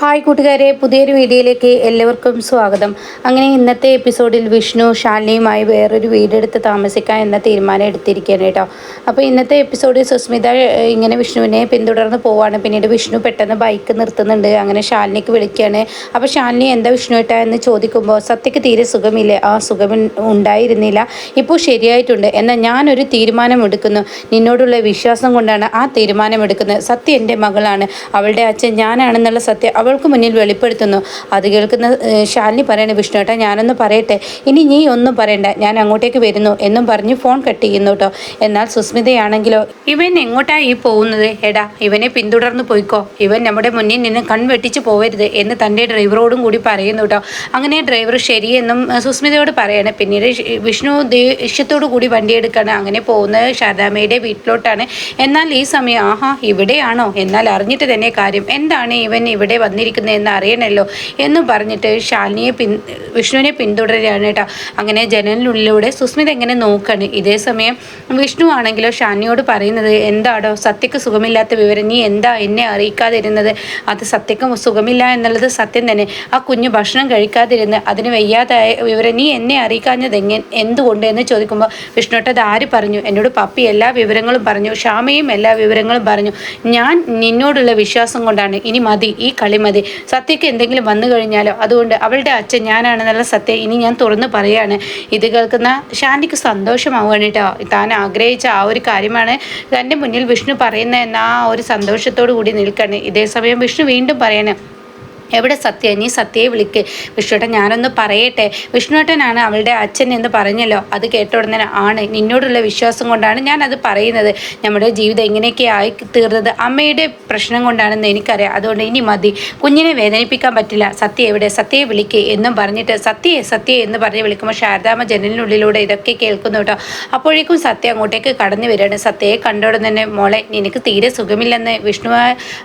Hi കൂട്ടുകാരെ പുതിയൊരു വീഡിയോയിലേക്ക് എല്ലാവർക്കും സ്വാഗതം. അങ്ങനെ ഇന്നത്തെ എപ്പിസോഡിൽ വിഷ്ണു ശാലിനിയുമായി വേറൊരു വീടെടുത്ത് താമസിക്കാൻ എന്ന തീരുമാനം എടുത്തിരിക്കുകയാണ് കേട്ടോ. അപ്പോൾ ഇന്നത്തെ എപ്പിസോഡിൽ സുസ്മിത ഇങ്ങനെ വിഷ്ണുവിനെ പിന്തുടർന്ന് പോവാണ്. പിന്നീട് വിഷ്ണു പെട്ടെന്ന് ബൈക്ക് നിർത്തുന്നുണ്ട്. അങ്ങനെ ശാലിനിക്ക് വിളിക്കുകയാണ്. അപ്പോൾ ശാലിനി എന്താ വിഷ്ണു ഏട്ടാ എന്ന് ചോദിക്കുമ്പോൾ സത്യക്ക് തീരെ സുഖമില്ലേ. ആ സുഖം ഉണ്ടായിരുന്നില്ല. ഇപ്പോൾ ശരിയായിട്ടുണ്ട്. എന്നാൽ ഞാനൊരു തീരുമാനം എടുക്കുന്നു നിന്നോടുള്ള വിശ്വാസം കൊണ്ടാണ് ആ തീരുമാനം എടുക്കുന്നത് സത്യ എന്റെ മകളാണ്. അവളുടെ അച്ഛൻ ഞാനാണെന്നുള്ള സത്യം അവൾക്ക് മുന്നിൽ വെളിപ്പെടുത്തുന്നു. അത് കേൾക്കുന്ന ശാലിനി പറയണ വിഷ്ണുവേട്ടാ ഞാനൊന്ന് പറയട്ടെ. ഇനി നീ ഒന്നും പറയണ്ട. ഞാൻ അങ്ങോട്ടേക്ക് വരുന്നു എന്നും പറഞ്ഞ് ഫോൺ കട്ട് ചെയ്യുന്നു കേട്ടോ എന്നാൽ സുസ്മിതയാണെങ്കിലോ ഇവൻ എങ്ങോട്ടാ ഈ പോകുന്നത്? എടാ ഇവനെ പിന്തുടർന്ന് പോയിക്കോ. ഇവൻ നമ്മുടെ മുന്നിൽ നിന്ന് കൺവെട്ടിച്ച് പോവരുത് എന്ന് തന്റെ ഡ്രൈവറോടും കൂടി പറയുന്നു കേട്ടോ അങ്ങനെ ഡ്രൈവർ ശരിയെന്നും സുസ്മിതയോട് പറയണേ. പിന്നീട് വിഷ്ണു ദേഷ്യത്തോടു കൂടി വണ്ടി എടുക്കണം. അങ്ങനെ പോകുന്നത് ശാരദാമ്മയുടെ വീട്ടിലോട്ടാണ്. എന്നാൽ ഈ സമയം ആഹാ ഇവിടെയാണോ? എന്നാൽ അറിഞ്ഞിട്ട് തന്നെ കാര്യം എന്താണ് ഇവൻ ഇവിടെ വന്നിരിക്കുന്നത്? എന്ന് അറിയണമല്ലോ എന്ന് പറഞ്ഞിട്ട് ശാലിനിയെ പിൻ വിഷ്ണുവിനെ പിന്തുടരുകയാണ് കേട്ടോ. അങ്ങനെ ജനലിനുള്ളിലൂടെ സുസ്മിത എങ്ങനെ നോക്കാണ്. ഇതേ സമയം വിഷ്ണു ആണെങ്കിലോ ഷാനിയോട് പറയുന്നത് എന്താടോ സത്യക്ക് സുഖമില്ലാത്ത വിവരം നീ എന്താ എന്നെ അറിയിക്കാതിരുന്നത്? അത് സത്യക്ക് സുഖമില്ല എന്നുള്ളത് സത്യം തന്നെ. ആ കുഞ്ഞ് ഭക്ഷണം കഴിക്കാതിരുന്ന് അതിന് വയ്യാതായ വിവരം നീ എന്നെ അറിയിക്കാഞ്ഞത് എങ്ങനെ എന്തുകൊണ്ട്? എന്ന് ചോദിക്കുമ്പോൾ വിഷ്ണുട്ട അത് ആര് പറഞ്ഞു? എന്നോട് പപ്പി എല്ലാ വിവരങ്ങളും പറഞ്ഞു. ക്ഷാമയും എല്ലാ വിവരങ്ങളും പറഞ്ഞു. ഞാൻ നിന്നോടുള്ള വിശ്വാസം കൊണ്ടാണ്. ഇനി മതി ഈ കളി മതി. സത്യക്ക് എന്തെങ്കിലും വന്നു കഴിഞ്ഞാലോ? അതുകൊണ്ട് അവളുടെ അച്ഛൻ ഞാനാണെന്നുള്ള സത്യം ഇനി ഞാൻ തുറന്നു പറയാണ്. ഇത് കേൾക്കുന്ന ഷാനിക്ക് സന്തോഷമാവുകയാണ് കേട്ടോ. താൻ ആഗ്രഹിച്ച ആ ഒരു കാര്യമാണ് തന്റെ മുന്നിൽ വിഷ്ണു പറയുന്ന എന്ന ആ ഒരു സന്തോഷത്തോടു കൂടി നിൽക്കുകയാണ്. ഇതേ സമയം വിഷ്ണു വീണ്ടും പറയണേ എവിടെ സത്യ? നീ സത്യയെ വിളിക്ക്. വിഷ്ണുട്ടൻ ഞാനൊന്ന് പറയട്ടെ. വിഷ്ണുട്ടനാണ് അവളുടെ അച്ഛൻ എന്ന് പറഞ്ഞല്ലോ. അത് കേട്ട ഉടനെ ആണ്. നിന്നോടുള്ള വിശ്വാസം കൊണ്ടാണ് ഞാൻ അത് പറയുന്നത്. നമ്മുടെ ജീവിതം ഇങ്ങനെയൊക്കെ ആയി തീർന്നത് അമ്മയുടെ പ്രശ്നം കൊണ്ടാണെന്ന് എനിക്കറിയാം. അതുകൊണ്ട് ഇനി മതി. കുഞ്ഞിനെ വേദനിപ്പിക്കാൻ പറ്റില്ല. സത്യ എവിടെ? സത്യയെ വിളിക്ക് എന്നും പറഞ്ഞിട്ട് സത്യയെ സത്യ എന്ന് പറഞ്ഞ് വിളിക്കുമ്പോൾ ശാരദാമ്മ ജനലിനുള്ളിലൂടെ ഇതൊക്കെ കേൾക്കുന്നു കേട്ടോ. അപ്പോഴേക്കും സത്യ അങ്ങോട്ടേക്ക് കടന്നു വരികയാണ്. സത്യയെ കണ്ട ഉടനെ തന്നെ മോളെ നിനക്ക് തീരെ സുഖമില്ലെന്ന് വിഷ്ണു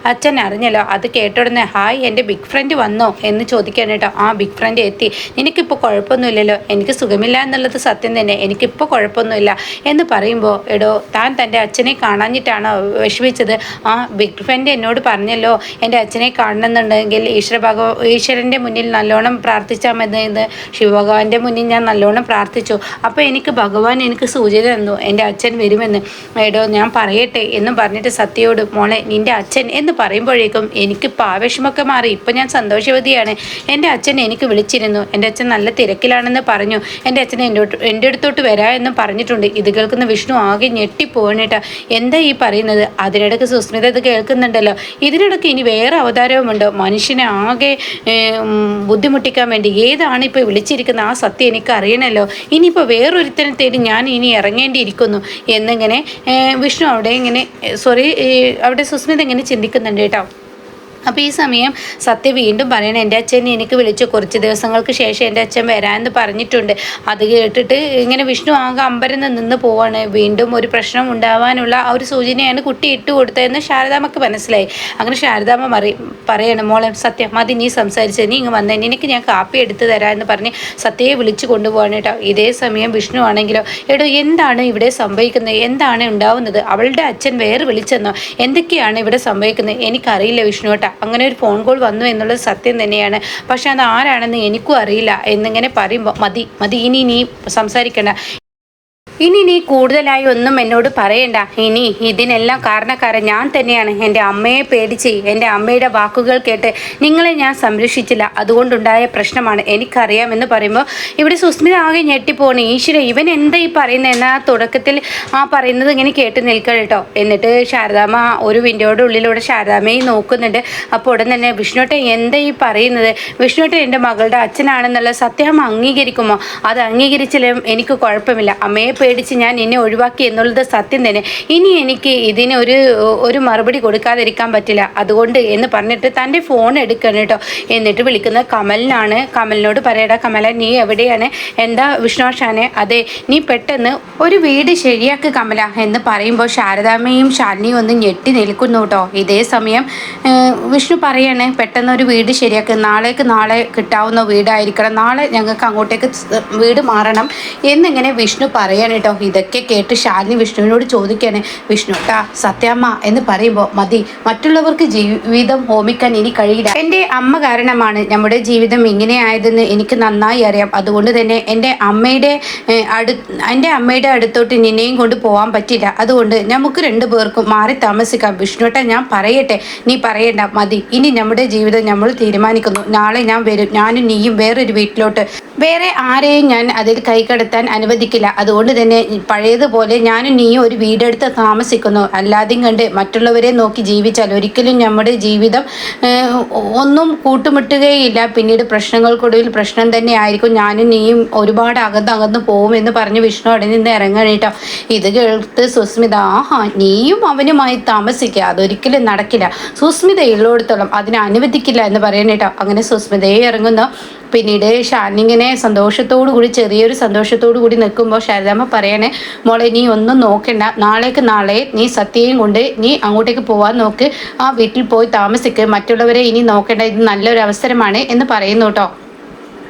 അച്ഛൻ അറിഞ്ഞല്ലോ. അത് കേട്ട ഉടനെ ഹായ് എന്റെ ബിഗ് ഫ്രണ്ട് വന്നോ എന്ന് ചോദിക്കാൻ കേട്ടോ. ആ ബിഗ് ഫ്രണ്ട് എത്തി. നിനക്കിപ്പോൾ കുഴപ്പമൊന്നുമില്ലല്ലോ. എനിക്ക് സുഖമില്ല എന്നുള്ളത് സത്യം തന്നെ. എനിക്കിപ്പോൾ കുഴപ്പമൊന്നുമില്ല. എന്ന് പറയുമ്പോൾ എടോ താൻ തന്റെ അച്ഛനെ കാണാഞ്ഞിട്ടാണോ വിഷമിച്ചത്? ആ ബിഗ് ഫ്രണ്ട് എന്നോട് പറഞ്ഞല്ലോ എന്റെ അച്ഛനെ കാണണമെന്നുണ്ടെങ്കിൽ ഈശ്വര ഭഗവ ഈശ്വരന്റെ മുന്നിൽ നല്ലോണം പ്രാർത്ഥിച്ചാൽ മതി എന്ന്. ശിവഭഗവാന്റെ മുന്നിൽ ഞാൻ നല്ലോണം പ്രാർത്ഥിച്ചു. അപ്പോൾ എനിക്ക് ഭഗവാൻ എനിക്ക് സൂചന തന്നു. എന്റെ അച്ഛൻ വരുമെന്ന്. എടോ ഞാൻ പറയട്ടെ എന്നും പറഞ്ഞിട്ട് സത്യയോട് മോളെ നിന്റെ അച്ഛൻ എന്ന് പറയുമ്പോഴേക്കും എനിക്കിപ്പോൾ ആവേശമൊക്കെ മാറി. ഇപ്പം ഞാൻ സന്തോഷവതിയാണ്. എന്റെ അച്ഛൻ എനിക്ക് വിളിച്ചിരുന്നു. എന്റെ അച്ഛൻ നല്ല തിരക്കിലാണെന്ന് പറഞ്ഞു. എന്റെ അച്ഛൻ എന്റെ എന്റെ അടുത്തോട്ട് വരാ പറഞ്ഞിട്ടുണ്ട്. ഇത് കേൾക്കുന്ന വിഷ്ണു ആകെ ഞെട്ടിപ്പോകണേട്ടാ എന്താ ഈ പറയുന്നത്? അതിനിടയ്ക്ക് സുസ്മിത ഇത് കേൾക്കുന്നുണ്ടല്ലോ. ഇതിനിടയ്ക്ക് ഇനി വേറെ അവതാരവുമുണ്ടോ? മനുഷ്യനെ ആകെ ബുദ്ധിമുട്ടിക്കാൻ വേണ്ടി ഏതാണ് ഇപ്പോൾ വിളിച്ചിരിക്കുന്ന ആ സത്യം എനിക്ക് അറിയണമല്ലോ ഇനിയിപ്പോൾ വേറൊരുത്തനെ തേടി ഞാൻ ഇനി ഇറങ്ങേണ്ടിയിരിക്കുന്നു. എന്നിങ്ങനെ വിഷ്ണു അവിടെ ഇങ്ങനെ സോറി അവിടെ സുസ്മിത ഇങ്ങനെ ചിന്തിക്കുന്നുണ്ട് കേട്ടോ. അപ്പോൾ ഈ സമയം സത്യ വീണ്ടും പറയണം എന്റെ അച്ഛൻ എനിക്ക് വിളിച്ചു കുറച്ച് ദിവസങ്ങൾക്ക് ശേഷം എന്റെ അച്ഛൻ വരാമെന്ന് പറഞ്ഞിട്ടുണ്ട്. അത് കേട്ടിട്ട് ഇങ്ങനെ വിഷ്ണു ആകെ അമ്പരന്ന് നിന്ന് പോവാണ്. വീണ്ടും ഒരു പ്രശ്നം ഉണ്ടാവാനുള്ള ആ ഒരു സൂചനയാണ് കുട്ടി ഇട്ട് കൊടുത്തതെന്ന് ശാരദാമ്മക്ക് മനസ്സിലായി. അങ്ങനെ ശാരദാമ്മ മറി പറയണം മോളെ സത്യം മതി നീ സംസാരിച്ചത് നീ ഇങ്ങ് വന്നേ നിനക്ക് ഞാൻ കാപ്പി എടുത്ത് തരാമെന്ന് പറഞ്ഞ് സത്യയെ വിളിച്ചു കൊണ്ടുപോവാണ് കേട്ടോ. ഇതേ സമയം വിഷ്ണു ആണെങ്കിലോ എടോ എന്താണ് ഇവിടെ സംഭവിക്കുന്നത്? എന്താണ് ഉണ്ടാവുന്നത്? അവളുടെ അച്ഛൻ വേറെ വിളിച്ചെന്നോ? എന്തൊക്കെയാണ് ഇവിടെ സംഭവിക്കുന്നത്? എനിക്കറിയില്ല വിഷ്ണു കേട്ടോ അങ്ങനെ ഒരു ഫോൺ കോൾ വന്നു എന്നുള്ളത് സത്യം തന്നെയാണ്. പക്ഷെ അത് ആരാണെന്ന് എനിക്കും അറിയില്ല എന്നിങ്ങനെ പറയുമ്പോൾ മതി മതി ഇനി നീ സംസാരിക്കണ്ട. ഇനി നീ കൂടുതലായി ഒന്നും എന്നോട് പറയണ്ട. ഇനി ഇതിനെല്ലാം കാരണക്കാരൻ ഞാൻ തന്നെയാണ്. എന്റെ അമ്മയെ പേടിച്ച് എന്റെ അമ്മയുടെ വാക്കുകൾ കേട്ട് നിങ്ങളെ ഞാൻ സംരക്ഷിച്ചില്ല. അതുകൊണ്ടുണ്ടായ പ്രശ്നമാണ് എനിക്കറിയാമെന്ന് പറയുമ്പോൾ ഇവിടെ സുസ്മിത ആകെ ഞെട്ടിപ്പോണ്. ഈശ്വര ഇവൻ എന്താ ഈ പറയുന്നത് എന്നാ തുടക്കത്തിൽ ആ പറയുന്നത് ഇങ്ങനെ കേട്ട് നിൽക്കണം കേട്ടോ. എന്നിട്ട് ശാരദാമ്മ ഒരു വിൻഡോയുടെ ഉള്ളിലൂടെ ശാരദാമ്മയെ നോക്കുന്നുണ്ട്. അപ്പോൾ ഉടൻ തന്നെ വിഷ്ണുട്ടൻ എന്താ ഈ പറയുന്നത്? വിഷ്ണുട്ടൻ എന്റെ മകളുടെ അച്ഛനാണെന്നുള്ള സത്യം അംഗീകരിക്കുമോ അത് അംഗീകരിച്ചാലും എനിക്ക് കുഴപ്പമില്ല. അമ്മയെ പേടിച്ച് ഞാൻ എന്നെ ഒഴിവാക്കി എന്നുള്ളത് സത്യം തന്നെ. ഇനി എനിക്ക് ഇതിന് ഒരു മറുപടി കൊടുക്കാതിരിക്കാൻ പറ്റില്ല. അതുകൊണ്ട് എന്ന് പറഞ്ഞിട്ട് തന്റെ ഫോൺ എടുക്കണം കേട്ടോ. എന്നിട്ട് വിളിക്കുന്നത് കമലിനാണ്. കമലിനോട് പറയടാ കമല നീ എവിടെയാണ്? എന്താ വിഷ്ണുഷാനെ അതെ നീ പെട്ടെന്ന് ഒരു വീട് ശരിയാക്ക് കമല എന്ന് പറയുമ്പോൾ ശാരദാമ്മയും ശാലിനിയും ഒന്ന് ഞെട്ടി നിൽക്കുന്നു കേട്ടോ. ഇതേ സമയം വിഷ്ണു പറയാണ് പെട്ടെന്ന് ഒരു വീട് ശരിയാക്ക്. നാളേക്ക് നാളെ കിട്ടാവുന്ന വീടായിരിക്കണം. നാളെ ഞങ്ങൾക്ക് അങ്ങോട്ടേക്ക് വീട് മാറണം എന്നിങ്ങനെ വിഷ്ണു പറയാണ്. കേട്ടോ. ഇതൊക്കെ കേട്ട് ശാലിനി വിഷ്ണുവിനോട് ചോദിക്കാണ് വിഷ്ണുട്ടാ സത്യാമ്മ എന്ന് പറയുമ്പോൾ മതി മറ്റുള്ളവർക്ക് ജീവിതം ഹോമിക്കാൻ ഇനി കഴിയില്ല. എന്റെ അമ്മ കാരണമാണ് നമ്മുടെ ജീവിതം ഇങ്ങനെയായതെന്ന് എനിക്ക് നന്നായി അറിയാം. അതുകൊണ്ട് തന്നെ എന്റെ അമ്മയുടെ അടു എന്റെ അമ്മയുടെ അടുത്തോട്ട് നിന്നെയും കൊണ്ട് പോകാൻ പറ്റില്ല. അതുകൊണ്ട് നമുക്ക് രണ്ടു പേർക്കും മാറി താമസിക്കാം. വിഷ്ണുട്ട ഞാൻ പറയട്ടെ? നീ പറയണ്ട. മതി. ഇനി നമ്മുടെ ജീവിതം നമ്മൾ തീരുമാനിക്കുന്നു. നാളെ ഞാൻ വരും. ഞാനും നീയും വേറൊരു വീട്ടിലോട്ട് വേറെ ആരെയും ഞാൻ അതിൽ കൈകടത്താൻ അനുവദിക്കില്ല. അതുകൊണ്ട് തന്നെ പഴയതുപോലെ ഞാനും നീയും ഒരു വീടെടുത്ത് താമസിക്കുന്നു. അല്ലാതെയും കണ്ട് മറ്റുള്ളവരെ നോക്കി ജീവിച്ചാൽ ഒരിക്കലും നമ്മുടെ ജീവിതം ഒന്നും കൂട്ടുമുട്ടുകയില്ല. പിന്നീട് പ്രശ്നങ്ങൾക്കൊടുവിൽ പ്രശ്നം തന്നെ ആയിരിക്കും. ഞാനും നീയും ഒരുപാട് അകന്ന് അകന്ന് പോകുമെന്ന് പറഞ്ഞ് വിഷ്ണു അവിടെ നിന്ന് ഇറങ്ങണേട്ടോ ഇത് കേൾത്ത് സുസ്മിത ആഹാ നീയും അവനുമായി താമസിക്കുക അതൊരിക്കലും നടക്കില്ല. സുസ്മിത ഉള്ളിടത്തോളം അതിനെ അനുവദിക്കില്ല എന്ന് പറയണേട്ടോ അങ്ങനെ സുസ്മിതയെ ഇറങ്ങുന്നു. പിന്നീട് ഷാനിങ്ങനെ സന്തോഷത്തോടു കൂടി ചെറിയൊരു സന്തോഷത്തോടു കൂടി നിൽക്കുമ്പോൾ ശാരദാമ്മ പറയണേ മോളെ നീ ഒന്നും നോക്കണ്ട. നാളേക്ക് നാളെ നീ സത്യയും കൊണ്ട് നീ അങ്ങോട്ടേക്ക് പോവാൻ നോക്ക്. ആ വീട്ടിൽ പോയി താമസിക്ക്. മറ്റുള്ളവരെ ഇനി നോക്കേണ്ട. ഇത് നല്ലൊരു അവസരമാണ് എന്ന് പറയുന്നു കേട്ടോ.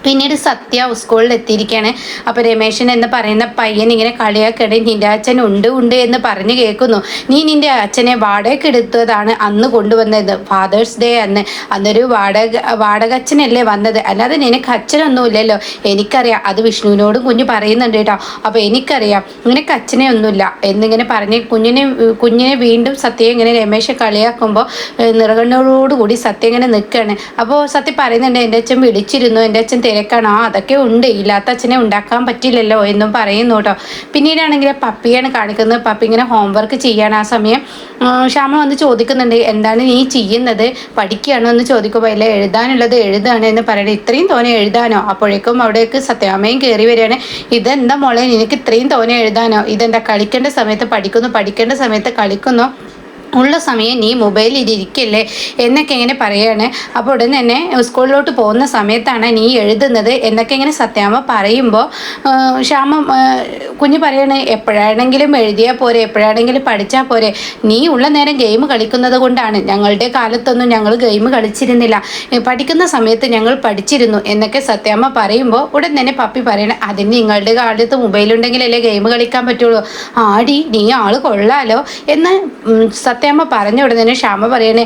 പിന്നീട് സത്യ സ്കൂളിൽ എത്തിയിരിക്കുകയാണ് അപ്പോൾ രമേശൻ എന്ന് പറയുന്ന പയ്യൻ ഇങ്ങനെ കളിയാക്കിടെ നിന്റെ അച്ഛൻ ഉണ്ട് ഉണ്ട് എന്ന് പറഞ്ഞു കേൾക്കുന്നു. നീ നിന്റെ അച്ഛനെ വാടക എടുത്തതാണ് അന്ന് കൊണ്ടുവന്നത്. ഫാദേഴ്സ് ഡേ അന്ന്. അന്നൊരു വാടക വാടക അച്ഛനല്ലേ വന്നത്. അല്ലാതെ നിനക്ക് അച്ഛനൊന്നുമില്ലല്ലോ. എനിക്കറിയാം. അത് വിഷ്ണുവിനോടും കുഞ്ഞ് പറയുന്നുണ്ട് കേട്ടോ. അപ്പോൾ എനിക്കറിയാം. നിനക്ക് അച്ഛനെ ഒന്നുമില്ല എന്നിങ്ങനെ പറഞ്ഞ് കുഞ്ഞിനെ കുഞ്ഞിനെ വീണ്ടും സത്യം ഇങ്ങനെ രമേശ് കളിയാക്കുമ്പോൾ നിറകണ്ണോടുകൂടി സത്യം ഇങ്ങനെ നിൽക്കുകയാണ് അപ്പോൾ സത്യം പറയുന്നുണ്ട് എന്റെ അച്ഛൻ വിളിച്ചിരുന്നു. എന്റെ അച്ഛൻ തിരക്കാണ്. അതൊക്കെ ഉണ്ട്. ഇല്ലാത്ത അച്ഛനെ ഉണ്ടാക്കാൻ പറ്റില്ലല്ലോ എന്നും പറയുന്നു കേട്ടോ പിന്നീടാണെങ്കിൽ പപ്പിയാണ് കാണിക്കുന്നത്. പപ്പി ഇങ്ങനെ ഹോംവർക്ക് ചെയ്യാണ് ആ സമയം. ശ്യാമ വന്ന് ചോദിക്കുന്നുണ്ട് എന്താണ് നീ ചെയ്യുന്നത്? പഠിക്കുകയാണോ? എന്ന് ചോദിക്കുമ്പോൾ അല്ലെ എഴുതാനുള്ളത് എഴുതാണ് എന്ന് പറയുന്നത് ഇത്രയും തോനെ എഴുതാനോ? അപ്പോഴേക്കും അവിടേക്ക് സത്യാമയും കയറി വരികയാണ്. ഇതെന്താ മോളെ? നിനക്ക് ഇത്രയും തോനെ എഴുതാനോ? ഇതെന്താ കളിക്കേണ്ട സമയത്ത് പഠിക്കുന്നു? പഠിക്കേണ്ട സമയത്ത് കളിക്കുന്നു? ഉള്ള സമയം നീ മൊബൈലിൽ ഇരിക്കല്ലേ എന്നൊക്കെ ഇങ്ങനെ പറയാണ്. അപ്പോൾ ഉടൻ തന്നെ സ്കൂളിലോട്ട് പോകുന്ന സമയത്താണ് നീ എഴുതുന്നത് എന്നൊക്കെ ഇങ്ങനെ സത്യാമ്മ പറയുമ്പോൾ ശ്യാമ കുഞ്ഞ് പറയാണ് എപ്പോഴാണെങ്കിലും എഴുതിയാൽ പോരെ എപ്പോഴാണെങ്കിലും പഠിച്ചാൽ പോരെ. നീ ഉള്ള നേരം ഗെയിം കളിക്കുന്നത് കൊണ്ടാണ്. ഞങ്ങളുടെ കാലത്തൊന്നും ഞങ്ങൾ ഗെയിം കളിച്ചിരുന്നില്ല. പഠിക്കുന്ന സമയത്ത് ഞങ്ങൾ പഠിച്ചിരുന്നു എന്നൊക്കെ സത്യാമ്മ പറയുമ്പോൾ ഉടൻ തന്നെ പപ്പി പറയണേ അതിന് നിങ്ങളുടെ കാലത്ത് മൊബൈലുണ്ടെങ്കിലല്ലേ ഗെയിം കളിക്കാൻ പറ്റുള്ളൂ. ആടി നീ ആൾ കൊള്ളാലോ എന്ന് സത്യ സത്യാമ്മ പറഞ്ഞ ഉടനെ ക്ഷാമ പറയണേ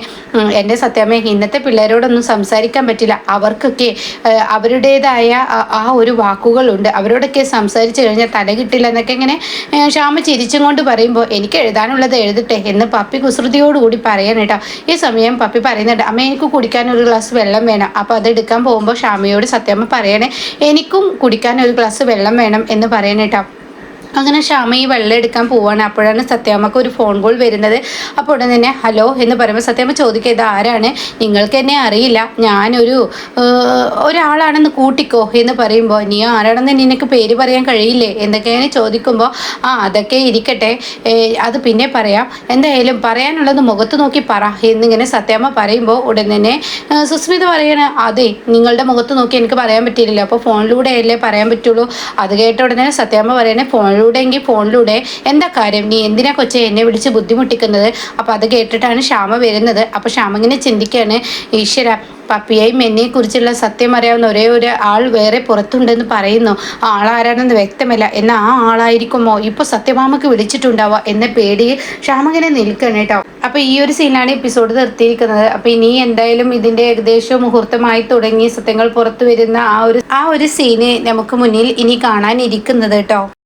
എന്റെ സത്യാമ്മ ഇന്നത്തെ പിള്ളേരോടൊന്നും സംസാരിക്കാൻ പറ്റില്ല. അവർക്കൊക്കെ അവരുടേതായ ആ ഒരു വാക്കുകളുണ്ട്. അവരോടൊക്കെ സംസാരിച്ചു കഴിഞ്ഞാൽ തല കിട്ടില്ല എന്നൊക്കെ ഇങ്ങനെ ക്ഷാമ ചിരിച്ചും കൊണ്ട് പറയുമ്പോൾ എനിക്ക് എഴുതാനുള്ളത് എഴുതട്ടെ എന്ന് പപ്പി കുസൃതിയോടുകൂടി പറയാൻ കേട്ടോ. ഈ സമയം പപ്പി പറയുന്നുണ്ട് അമ്മ എനിക്ക് കുടിക്കാൻ ഒരു ഗ്ലാസ് വെള്ളം വേണം. അപ്പോൾ അത് എടുക്കാൻ പോകുമ്പോൾ ക്ഷാമയോട് സത്യാമ്മ പറയണേ എനിക്കും കുടിക്കാൻ ഒരു ഗ്ലാസ് വെള്ളം വേണം എന്ന് പറയണേട്ടോ അങ്ങനെ ശ്യാമ ഈ വെള്ളം എടുക്കാൻ പോവാണ്. അപ്പോഴാണ് സത്യാമ്മക്ക് ഒരു ഫോൺ കോൾ വരുന്നത്. അപ്പോൾ ഉടൻ തന്നെ ഹലോ എന്ന് പറയുമ്പോൾ സത്യാമ്മ ചോദിക്കുക ഇത് ആരാണ്? നിങ്ങൾക്ക് എന്നെ അറിയില്ല. ഞാനൊരു ഒരാളാണെന്ന് കൂട്ടിക്കോ എന്ന് പറയുമ്പോൾ നീ ആരാണെന്ന് നിനക്ക് പേര് പറയാൻ കഴിയില്ലേ? എന്തൊക്കെയാണ് ചോദിക്കുമ്പോൾ ആ അതൊക്കെ ഇരിക്കട്ടെ. അത് പിന്നെ പറയാം. എന്തായാലും പറയാനുള്ളത് മുഖത്ത് നോക്കി പറ എന്നിങ്ങനെ സത്യാമ്മ പറയുമ്പോൾ ഉടൻ തന്നെ സുസ്മിത പറയണ അതെ നിങ്ങളുടെ മുഖത്ത് നോക്കി എനിക്ക് പറയാൻ പറ്റിയില്ലല്ലോ. അപ്പോൾ ഫോണിലൂടെ അല്ലേ പറയാൻ പറ്റുള്ളൂ. അത് കേട്ട ഉടനെ സത്യാമ്മ പറയണേ ഫോണിൽ ഫോണിലൂടെ ഫോണിലൂടെ? എന്താ കാര്യം? നീ എന്തിനാ കൊച്ചെ എന്നെ വിളിച്ച് ബുദ്ധിമുട്ടിക്കുന്നത്? അപ്പോൾ അത് കേട്ടിട്ടാണ് ക്ഷാമ വരുന്നത്. അപ്പോൾ ക്ഷാമ ഇങ്ങനെ ചിന്തിക്കുകയാണ് ഈശ്വര പപ്പിയെയും കുറിച്ചുള്ള സത്യം അറിയാവുന്ന ഒരേ ഒരു ആൾ വേറെ പുറത്തുണ്ടെന്ന് പറയുന്നു. ആളാരാണെന്ന് വ്യക്തമല്ല. എന്നാൽ ആ ആളായിരിക്കുമോ? ഇപ്പോൾ സത്യഭാമക്ക് വിളിച്ചിട്ടുണ്ടാവുക എന്ന പേടിയിൽ ക്ഷാമകനെ നിൽക്കണം കേട്ടോ. അപ്പോൾ ഈ ഒരു സീനാണ് എപ്പിസോഡ് നിർത്തിയിരിക്കുന്നത്. അപ്പോൾ ഇനി എന്തായാലും ഇതിന്റെ ഏകദേശം മുഹൂർത്തമായി തുടങ്ങി സത്യങ്ങൾ പുറത്തു വരുന്ന ആ ഒരു ആ ഒരു സീന് നമുക്ക് മുന്നിൽ ഇനി കാണാനിരിക്കുന്നത് കേട്ടോ.